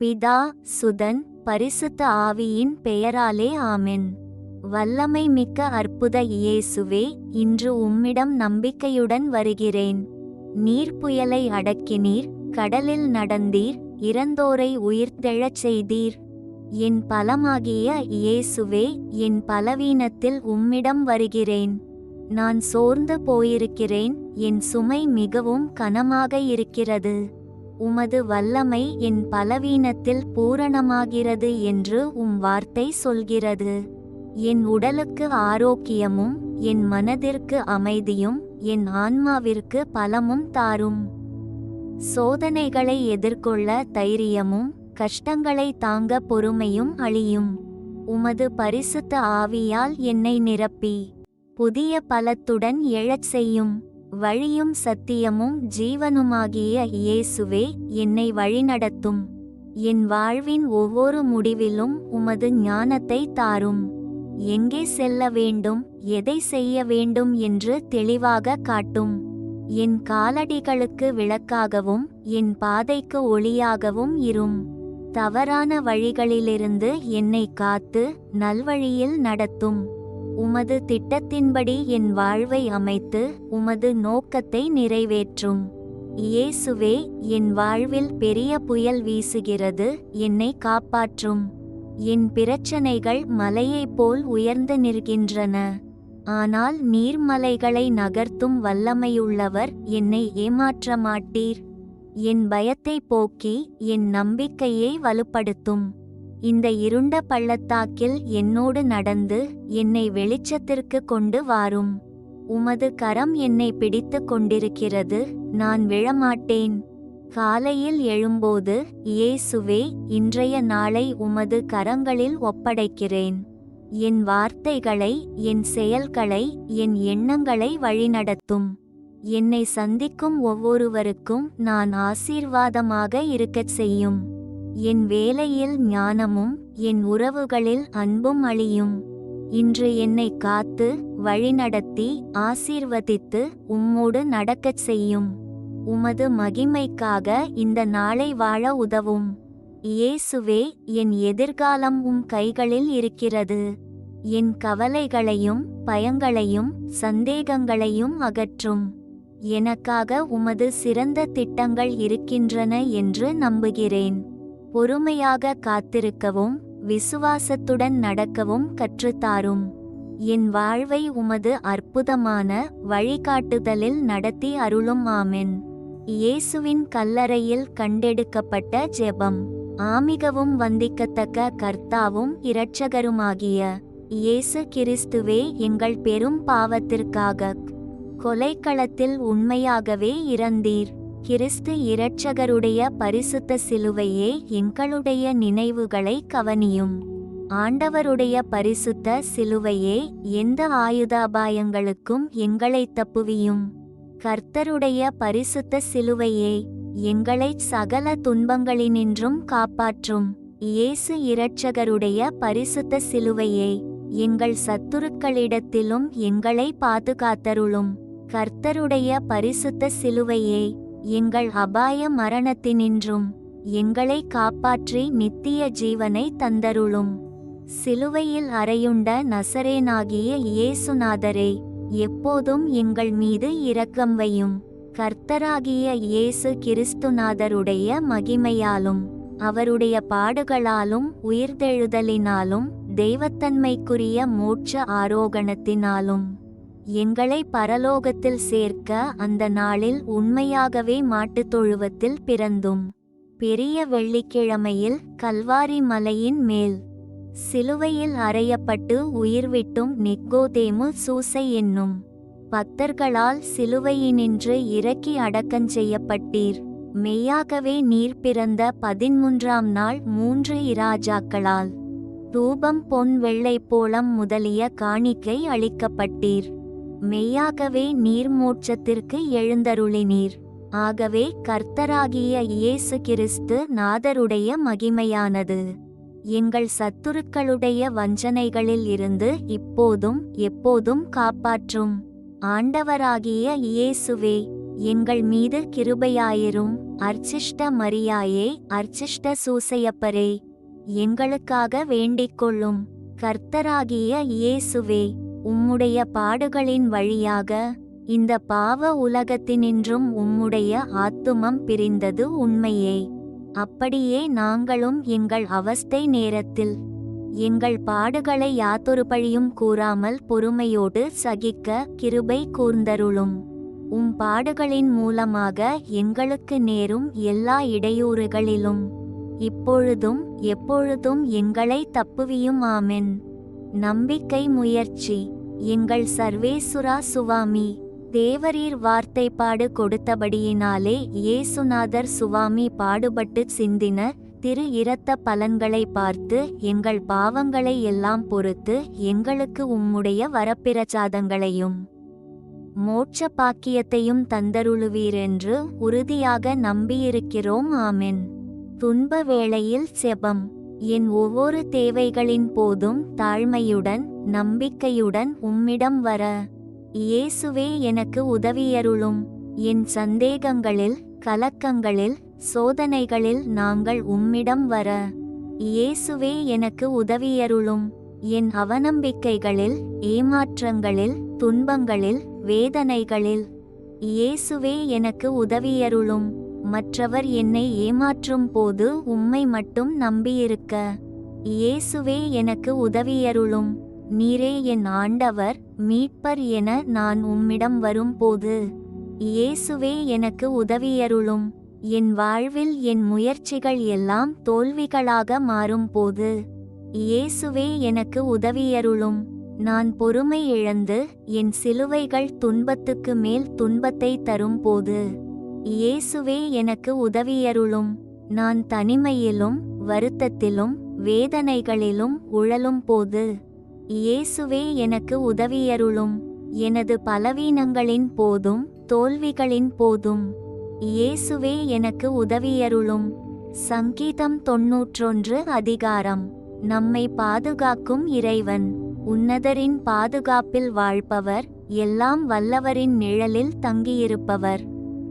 பிதா சுதன் பரிசுத்த ஆவியின் பெயராலே ஆமென். வல்லமை மிக்க அற்புத இயேசுவே இன்று உம்மிடம் நம்பிக்கையுடன் வருகிறேன். நீர் புயலை அடக்கினீர் கடலில் நடந்தீர் இறந்தோரை உயிர்த்தெழச் செய்தீர். என் பலமாகிய இயேசுவே என் பலவீனத்தில் உம்மிடம் வருகிறேன். நான் சோர்ந்து போயிருக்கிறேன் என் சுமை மிகவும் கனமாக இருக்கிறது. உமது வல்லமை என் பலவீனத்தில் பூரணமாகிறது என்று உம் வார்த்தை சொல்கிறது. என் உடலுக்கு ஆரோக்கியமும் என் மனதிற்கு அமைதியும் என் ஆன்மாவிற்கு பலமும் தாரும். சோதனைகளை எதிர்கொள்ள தைரியமும் கஷ்டங்களை தாங்க பொறுமையும் அழியும். உமது பரிசுத்த ஆவியால் என்னை நிரப்பி புதிய பலத்துடன் எழச் செய்யும். வழியும் சத்தியமும் ஜீவனுமாகிய இயேசுவே என்னை வழிநடத்தும். என் வாழ்வின் ஒவ்வொரு முடிவிலும் உமது ஞானத்தை தாரும். எங்கே செல்ல வேண்டும் எதை செய்ய வேண்டும் என்று தெளிவாக காட்டும். என் காலடிகளுக்கு விளக்காகவும் என் பாதைக்கு ஒளியாகவும் இரும். தவறான வழிகளிலிருந்து என்னை காத்து நல்வழியில் நடத்தும். உமது திட்டத்தின்படி என் வாழ்வை அமைத்து உமது நோக்கத்தை நிறைவேற்றும். இயேசுவே என் வாழ்வில் பெரிய புயல் வீசுகிறது என்னை காப்பாற்றும். என் பிரச்சனைகள் மலையைப் போல் உயர்ந்து நிற்கின்றன. ஆனால் நீர்மலைகளை நகர்த்தும் வல்லமையுள்ளவர் என்னை ஏமாற்ற மாட்டீர் என் பயத்தை போக்கி என் நம்பிக்கையை வலுப்படுத்தும். இந்த இருண்ட பள்ளத்தாக்கில் என்னோடு நடந்து என்னை வெளிச்சத்திற்கு கொண்டு வாரும். உமது கரம் என்னை பிடித்து கொண்டிருக்கிறது நான் விழமாட்டேன். காலையில் எழும்போது இயேசுவே இன்றைய நாளை உமது கரங்களில் ஒப்படைக்கிறேன். என் வார்த்தைகளை என் செயல்களை என் எண்ணங்களை வழிநடத்தும். என்னை சந்திக்கும் ஒவ்வொருவருக்கும் நான் ஆசீர்வாதமாக இருக்கச் செய்யும். என் வேலையில் ஞானமும் என் உறவுகளில் அன்பும் அழியும். இன்று என்னை காத்து வழிநடத்தி ஆசீர்வதித்து உம்மோடு நடக்கச் செய்யும். உமது மகிமைக்காக இந்த நாளை வாழ உதவும். இயேசுவே என் எதிர்காலம் உம் கைகளில் இருக்கிறது. என் கவலைகளையும் பயங்களையும் சந்தேகங்களையும் அகற்றும். எனக்காக உமது சிறந்த திட்டங்கள் இருக்கின்றன என்று நம்புகிறேன். பொறுமையாக காத்திருக்கவும் விசுவாசத்துடன் நடக்கவும் கற்றுத்தாரும் என் வாழ்வை உமது அற்புதமான வழிகாட்டுதலில் நடத்தி அருளும் ஆமென். இயேசுவின் கல்லறையில் கண்டெடுக்கப்பட்ட ஜெபம். ஆமிகவும் வந்திக்கத்தக்க கர்த்தாவும் இரட்சகருமாகிய இயேசு கிறிஸ்துவே எங்கள் பெரும் பாவத்திற்காக. கொலைக்களத்தில் உண்மையாகவே இறந்தீர். கிறிஸ்து இரட்சகருடைய பரிசுத்த சிலுவையே எங்களுடைய நினைவுகளை கவனியும். ஆண்டவருடைய பரிசுத்த சிலுவையே எந்த ஆயுதாபாயங்களுக்கும் எங்களை தப்புவியும். கர்த்தருடைய பரிசுத்த சிலுவையே எங்களை சகல துன்பங்களினின்றும் காப்பாற்றும். இயேசு இரட்சகருடைய பரிசுத்த சிலுவையே எங்கள் சத்துருக்களிடத்திலும் எங்களை பாதுகாத்தருளும். கர்த்தருடைய பரிசுத்த சிலுவையே எங்கள் அபாய மரணத்தினின்றும் எங்களை காப்பாற்றி நித்திய ஜீவனை தந்தருளும். சிலுவையில் அறையுண்ட நசரேனாகிய இயேசுநாதரே எப்போதும் எங்கள் மீது இரக்கம் வையும். கர்த்தராகிய இயேசு கிறிஸ்துநாதருடைய மகிமையாலும் அவருடைய பாடுகளாலும் உயிர்த்தெழுதலினாலும் தெய்வத்தன்மைக்குரிய மோட்ச ஆரோகணத்தினாலும். எங்களை பரலோகத்தில் சேர்க்க அந்த நாளில் உண்மையாகவே மாட்டுத் தொழுவத்தில் பிறந்தும். பெரிய வெள்ளிக்கிழமையில் கல்வாரி மலையின் மேல். சிலுவையில் அறையப்பட்டு உயிர்விட்டும் நிக்கோதேமு சூசை என்னும். பக்தர்களால் சிலுவையினின்று இறக்கி அடக்கஞ்செய்யப்பட்டீர் மெய்யாகவே நீர் பிறந்த பதின்மூன்றாம் நாள் மூன்று இராஜாக்களால். தூபம் பொன் வெள்ளை போலம் முதலிய காணிக்கை அளிக்கப்பட்டீர். மெய்யாகவே நீர் மோட்சத்திற்கு எழுந்தருளினீர். ஆகவே கர்த்தராகிய இயேசு கிறிஸ்து நாதருடைய மகிமையானது. எங்கள் சத்துருக்களுடைய வஞ்சனைகளில் இருந்து இப்போதும் எப்போதும் காப்பாற்றும். ஆண்டவராகிய இயேசுவே எங்கள் மீது கிருபையாயிரும். அர்ச்சிஷ்ட மரியாயே அர்ச்சிஷ்ட சூசையப்பரே. எங்களுக்காக வேண்டிக் கொள்ளும். கர்த்தராகிய இயேசுவே உம்முடைய பாடுகளின் வழியாக இந்த பாவ உலகத்தினின்றும் உம்முடைய ஆத்துமம் பிரிந்தது உண்மையே. அப்படியே நாங்களும் எங்கள் அவஸ்தை நேரத்தில் எங்கள் பாடுகளை யாத்தொருபழியும் கூறாமல் பொறுமையோடு சகிக்க கிருபை கூர்ந்தருளும். உம் பாடுகளின் மூலமாக எங்களுக்கு நேரும் எல்லா இடையூறுகளிலும். இப்பொழுதும் எப்பொழுதும் எங்களை தப்புவியும் ஆமென் நம்பிக்கை முயற்சி. எங்கள் சர்வேசுரா சுவாமி தேவரீர் வார்த்தைப்பாடு கொடுத்தபடியினாலே இயேசுநாதர் சுவாமி பாடுபட்டு சிந்தின திரு இரத்த பலன்களை பார்த்து எங்கள் பாவங்களை எல்லாம் பொறுத்து எங்களுக்கு உம்முடைய வரப்பிரசாதங்களையும் மோட்ச பாக்கியத்தையும் தந்தருளுவீரென்று உறுதியாக நம்பியிருக்கிறோம். ஆமென். துன்ப வேளையில் செபம். என் ஒவ்வொரு தேவைகளின் போதும் தாழ்மையுடன் நம்பிக்கையுடன் உம்மிடம் வர. இயேசுவே எனக்கு உதவியருளும். என் சந்தேகங்களில் கலக்கங்களில் சோதனைகளில் நாங்கள் உம்மிடம் வர. இயேசுவே எனக்கு உதவியருளும். என் அவநம்பிக்கைகளில் ஏமாற்றங்களில் துன்பங்களில் வேதனைகளில். இயேசுவே எனக்கு உதவியருளும். மற்றவர் என்னை ஏமாற்றும் போது உம்மை மட்டும் நம்பியிருக்க. இயேசுவே எனக்கு உதவியருளும். நீரே என் ஆண்டவர் மீட்பர் என நான் உம்மிடம் வரும்போது இயேசுவே எனக்கு உதவியருளும். என் வாழ்வில் என் முயற்சிகள் எல்லாம் தோல்விகளாக மாறும்போது இயேசுவே எனக்கு உதவியருளும். நான் பொறுமை இழந்து என் சிலுவைகள் துன்பத்துக்கு மேல் துன்பத்தை தரும்போது இயேசுவே எனக்கு உதவியருளும். நான் தனிமையிலும் வருத்தத்திலும் வேதனைகளிலும் உழலும் போது இயேசுவே எனக்கு உதவியருளும். எனது பலவீனங்களின் போதும் தோல்விகளின் போதும் இயேசுவே எனக்கு உதவியருளும். சங்கீதம் தொன்னூற்றொன்று அதிகாரம். நம்மை பாதுகாக்கும் இறைவன் உன்னதரின் பாதுகாப்பில் வாழ்பவர் எல்லாம் வல்லவரின் நிழலில் தங்கியிருப்பவர்.